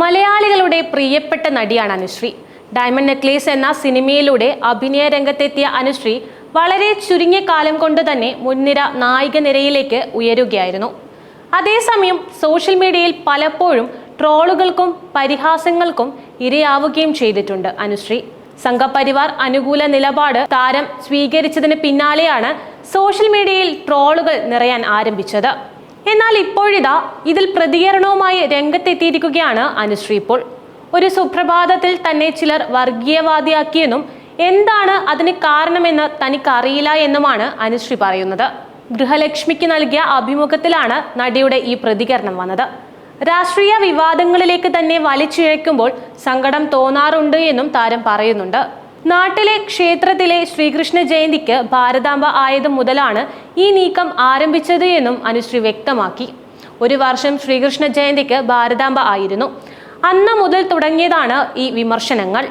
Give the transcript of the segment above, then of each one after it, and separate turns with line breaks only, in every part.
മലയാളികളുടെ പ്രിയപ്പെട്ട നടിയാണ് അനുശ്രീ. ഡയമണ്ട് നെക്ലേസ് എന്ന സിനിമയിലൂടെ അഭിനയ രംഗത്തെത്തിയ അനുശ്രീ വളരെ ചുരുങ്ങിയ കാലം കൊണ്ട് തന്നെ മുൻനിര നായിക നിരയിലേക്ക് ഉയരുകയായിരുന്നു. അതേസമയം സോഷ്യൽ മീഡിയയിൽ പലപ്പോഴും ട്രോളുകൾക്കും പരിഹാസങ്ങൾക്കും ഇരയാവുകയും ചെയ്തിട്ടുണ്ട് അനുശ്രീ. സംഘപരിവാർ അനുകൂല നിലപാട് താരം സ്വീകരിച്ചതിന് പിന്നാലെയാണ് സോഷ്യൽ മീഡിയയിൽ ട്രോളുകൾ നിറയാൻ ആരംഭിച്ചത്. എന്നാൽ ഇപ്പോഴിതാ ഇതിൽ പ്രതികരണവുമായി രംഗത്തെത്തിയിരിക്കുകയാണ് അനുശ്രീ ഇപ്പോൾ. ഒരു സുപ്രഭാതത്തിൽ തന്നെ ചിലർ വർഗീയവാദിയാക്കിയെന്നും എന്താണ് അതിന് കാരണമെന്ന് തനിക്കറിയില്ല എന്നുമാണ് അനുശ്രീ പറയുന്നത്. ഗൃഹലക്ഷ്മിക്ക് നൽകിയ അഭിമുഖത്തിലാണ് നടിയുടെ ഈ പ്രതികരണം വന്നത്. രാഷ്ട്രീയ വിവാദങ്ങളിലേക്ക് തന്നെ വലിച്ചിഴയ്ക്കുമ്പോൾ സങ്കടം തോന്നാറുണ്ട് എന്നും താരം പറയുന്നുണ്ട്. നാട്ടിലെ ക്ഷേത്രത്തിലെ ശ്രീകൃഷ്ണ ജയന്തിക്ക് ഭാരതാംബ ആയത് മുതലാണ് ഈ നീക്കം ആരംഭിച്ചത് എന്നും അനുശ്രീ വ്യക്തമാക്കി. ഒരു വർഷം ശ്രീകൃഷ്ണ ജയന്തിക്ക് ഭാരതാംബ ആയിരുന്നു. അന്ന് മുതൽ തുടങ്ങിയതാണ് ഈ വിമർശനങ്ങൾ.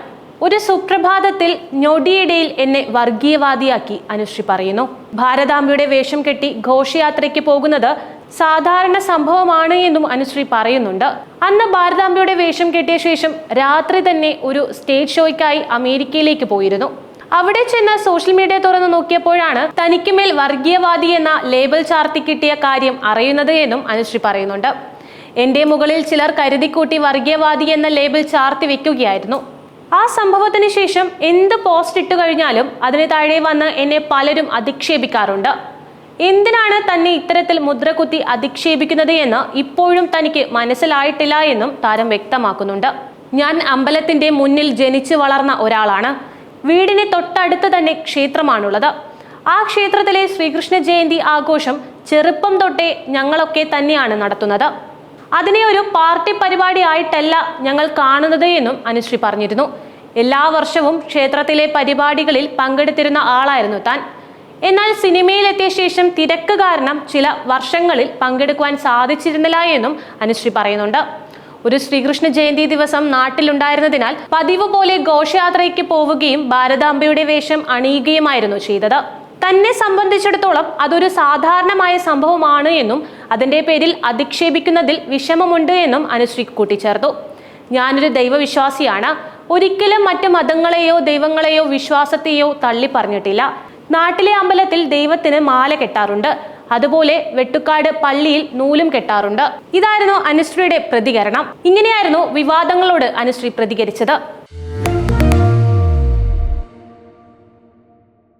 ഒരു സുപ്രഭാതത്തിൽ ഞൊടിയിടയിൽ എന്നെ വർഗീയവാദിയാക്കി അനുശ്രീ പറയുന്നു. ഭാരതാംബയുടെ വേഷം കെട്ടി ഘോഷയാത്രയ്ക്ക് പോകുന്നത് സാധാരണ സംഭവമാണ് എന്നും അനുശ്രീ പറയുന്നുണ്ട്. അന്ന് ഭാരതാംബയുടെ വേഷം കെട്ടിയ ശേഷം രാത്രി തന്നെ ഒരു സ്റ്റേജ് ഷോയ്ക്കായി അമേരിക്കയിലേക്ക് പോയിരുന്നു. അവിടെ ചെന്ന് സോഷ്യൽ മീഡിയ തുറന്നു നോക്കിയപ്പോഴാണ് തനിക്ക് തനിക്കുമേൽ വർഗീയവാദി എന്ന ലേബൽ ചാർത്തി കിട്ടിയ കാര്യം അറിയുന്നത് എന്നും അനുശ്രീ പറയുന്നുണ്ട്. എന്റെ മുകളിൽ ചിലർ കരുതിക്കൂട്ടി വർഗീയവാദി എന്ന ലേബൽ ചാർത്തി വെക്കുകയായിരുന്നു. ആ സംഭവത്തിന് ശേഷം എന്ത് പോസ്റ്റ് ഇട്ടു കഴിഞ്ഞാലും അതിന് താഴെ വന്ന് എന്നെ പലരും അധിക്ഷേപിക്കാറുണ്ട്. എന്തിനാണ് തന്നെ ഇത്തരത്തിൽ മുദ്രകുത്തി അധിക്ഷേപിക്കുന്നത് എന്ന് ഇപ്പോഴും തനിക്ക് മനസ്സിലായിട്ടില്ല എന്നും താരം വ്യക്തമാക്കുന്നുണ്ട്. ഞാൻ അമ്പലത്തിന്റെ മുന്നിൽ ജനിച്ചു വളർന്ന ഒരാളാണ്. വീടിന് തൊട്ടടുത്ത് തന്നെ ക്ഷേത്രമാണുള്ളത്. ആ ക്ഷേത്രത്തിലെ ശ്രീകൃഷ്ണ ജയന്തി ആഘോഷം ചെറുപ്പം തൊട്ടേ ഞങ്ങളൊക്കെ തന്നെയാണ് നടത്തുന്നത്. അതിനെ ഒരു പാർട്ടി പരിപാടി ആയിട്ടല്ല ഞങ്ങൾ കാണുന്നത് എന്നും അനുശ്രീ പറഞ്ഞിരുന്നു. എല്ലാ വർഷവും ക്ഷേത്രത്തിലെ പരിപാടികളിൽ പങ്കെടുത്തിരുന്ന ആളായിരുന്നു താൻ. എന്നാൽ സിനിമയിലെത്തിയ ശേഷം തിരക്ക് കാരണം ചില വർഷങ്ങളിൽ പങ്കെടുക്കുവാൻ സാധിച്ചിരുന്നില്ല എന്നും അനുശ്രീ പറയുന്നുണ്ട്. ഒരു ശ്രീകൃഷ്ണ ജയന്തി ദിവസം നാട്ടിലുണ്ടായിരുന്നതിനാൽ പതിവ് പോലെ ഘോഷയാത്രയ്ക്ക് പോവുകയും ഭാരതാംബയുടെ വേഷം അണിയുകയുമായിരുന്നു ചെയ്തത്. തന്നെ സംബന്ധിച്ചിടത്തോളം അതൊരു സാധാരണമായ സംഭവമാണ് എന്നും അതിന്റെ പേരിൽ അധിക്ഷേപിക്കുന്നതിൽ വിഷമമുണ്ട് എന്നും അനുശ്രീ കൂട്ടിച്ചേർത്തു. ഞാനൊരു ദൈവവിശ്വാസിയാണ്. ഒരിക്കലും മറ്റ് മതങ്ങളെയോ ദൈവങ്ങളെയോ വിശ്വാസത്തെയോ തള്ളി പറഞ്ഞിട്ടില്ല നാട്ടിലെ അമ്പലത്തിൽ ദൈവത്തിന് മാല കെട്ടാറുണ്ട്. അതുപോലെ വെട്ടുക്കാട് പള്ളിയിൽ നൂലും കെട്ടാറുണ്ട്. ഇതായിരുന്നു അനുശ്രീയുടെ പ്രതികരണം. ഇങ്ങനെയായിരുന്നു വിവാദങ്ങളോട് അനുശ്രീ പ്രതികരിച്ചത്.